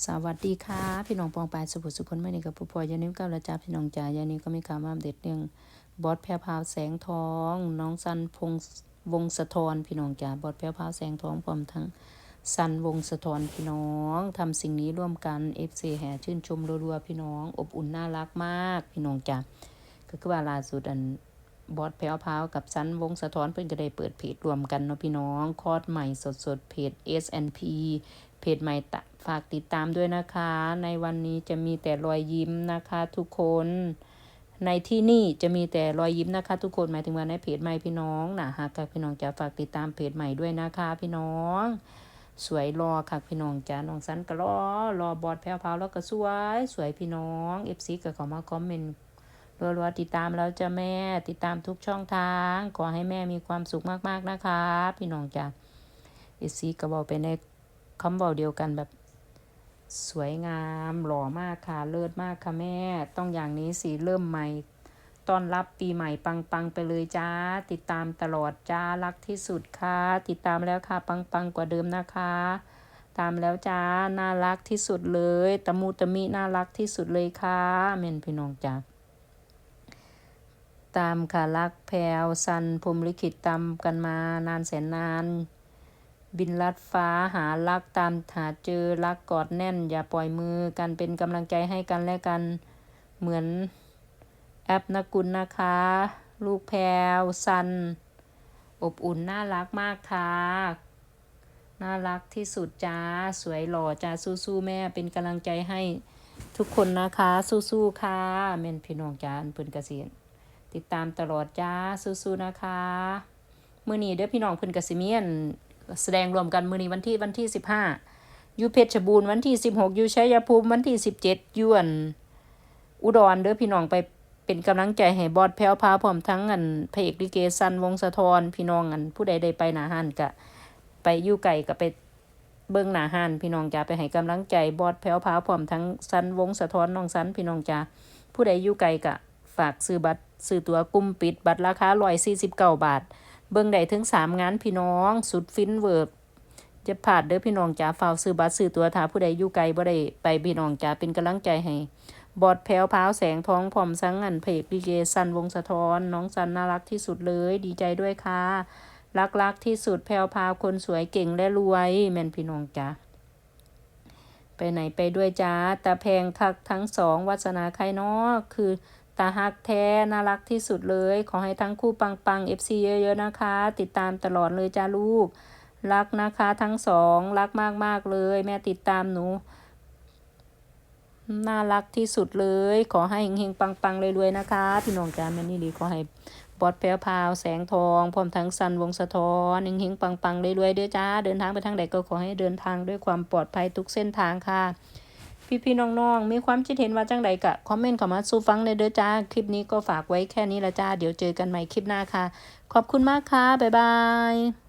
สวัสดีค่ะ พี่น้องปองปายสุภสุคนไม่นี่กับผู้พอยานิ้วก้าวละจ้าพี่น้องจ๋ายานี้ก็มีข่าวมาอัปเดตเรื่องบอสแพรพราวแสงทอง น้องสันพงษ์วงสะทอนพี่น้องจ๋าบอสแพรพราวแสงทองพร้อมทั้งสันวงสะทอนพี่น้องทำสิ่งนี้ร่วมกัน FC แห่ชื่นชมรัวๆพี่น้อง อบอุ่นน่ารักมากพี่น้องจ๋าก็คือว่าล่าสุดอันบอสแพรพราวกับสันวงสะท้อนเพิ่นก็ได้เปิดเพจรวมกันเนาะพี่น้อง คอร์สใหม่สดๆเพจ S&P เพจใหม่ตะฝากติดตามด้วยนะคะ ในวันนี้จะมีแต่รอยยิ้มนะคะทุกคน ในที่นี่จะมีแต่รอยยิ้มนะคะ ทุกคนหมายถึงว่าในเพจใหม่พี่น้องนะฮะกับพี่น้องจะฝากติดตามเพจใหม่ด้วยนะคะ พี่น้องสวยรอค่ะพี่น้องจ้าน้องสันก็รอรอบอดแพรวพาวแล้วก็สวย สวยพี่น้องเอฟซีก็เข้ามาคอมเมนต์รัวๆติดตามแล้วจะแม่ติดตามทุกช่องทาง ขอให้แม่มีความสุขมากๆนะคะ พี่น้องจ้ะเอซีก็บอกไปใน คำบอกเดียวกันแบบ สวยงามหล่อมากค่ะ เลิศมากค่ะแม่ ต้องอย่างนี้สิเริ่มใหม่ต้อนรับปีใหม่ปังๆไปเลยจ้า ติดตามตลอดจ้ารักที่สุดค่ะ ติดตามแล้วค่ะ ปังๆกว่าเดิมนะคะ ตามแล้วจ้าน่ารักที่สุดเลยตะมูตะมิน่ารักที่สุดเลยค่ะเมนพี่น้องจ้าตามค่ะรักแพรวซันพรมลิขิตตามกันมานานแสนนาน บินลัดฟ้าหารักตามหาเจอรักกอดแน่น อย่าปล่อยมือกันเป็นกำลังใจให้กันและกันเหมือนแอปนกุลนะคะ ลูกแพรวซัน อบอุ่นน่ารักมากค่ะน่ารักที่สุดจ้า สวยหล่อจ้าสู้ๆแม่เป็นกำลังใจให้ทุกคนนะคะ สู้ๆค่ะแม่นพี่น้องจ้าอันเพิ่นเกษียณติดตามตลอดจ้าสู้ๆนะคะมื้อนี้เด้อพี่น้องเพิ่นกสิเมียน แสดงรวมกันมือนี้วันที่วันที่สิบห้าอยู่เพชรบูรณ์วันที่สิบหกอยู่ชัยภูมิวันที่สิบเจ็ดยวน อุดรเด้อพี่น้องไปเป็นกำลังใจให้บอดแพ้วพาพร้อมทั้งอันพระเอกลิเกซันวงสะทอนพี่น้องอันผู้ใดได้ไปหนาหันกะ ไปยู่ไก่ก็ไปเบิ่งหนาหันพี่น้องจ้าไปให้กำลังใจบอดแพ้วพาพร้อมทั้งซันวงสะทอนน้องซันพี่น้องจ้าผู้ใดยู่ไกลกะ ฝากซื้อบัตรซื้อตัวกลุ่มปิดบัตรราคา149บาท เบิ่งได้ถึง3งานพี่น้องสุดฟินเวิร์บจะผ่าดเด้อพี่น้องจ๋าฝากซื้อบัตรซื้อตัวถ้าผู้ใดอยู่ไกลบ่ได้ไปพี่น้องจ๋าเป็นกำลังใจให้บอดแพ้วพาวแสงทองพร้อมสังงันเพกดีเจซันวงศธรน้องซันน่ารักที่สุดเลย ดีใจด้วยค่ะ รักรักที่สุดแพรวพาวคนสวยเก่งและรวย แม่นพี่น้องจ๋าไปไหนไปด้วยจ้าตาแพงทักทั้งสองวัสนาใครเนาะคือ ตาฮักแท้น่ารักที่สุดเลย ขอให้ทั้งคู่ปังปังเอฟซีเยอะๆนะคะ ติดตามตลอดเลยจ้าลูก รักนะคะทั้งสองรักมากๆเลย แม่ติดตามหนูน่ารักที่สุดเลย ขอให้เฮงๆปังๆรวยๆนะคะ พี่น้องจ้าแม่นี่ดีขอให้บอดแพรวพาวแสงทองพร้อมทั้งสันวงสะท้อนเฮงๆปังๆรวยๆเด้อจ้า เดินทางไปทางใดก็ขอให้เดินทางด้วยความปลอดภัยทุกเส้นทางค่ะ พี่ๆน้องๆ มีความคิดเห็นว่าจังใดกะคอมเมนต์เข้ามาสู่ฟังเลยเด้อจ้า คลิปนี้ก็ฝากไว้แค่นี้ละจ้า เดี๋ยวเจอกันใหม่คลิปหน้าค่ะ ขอบคุณมากค่ะ บ๊ายบาย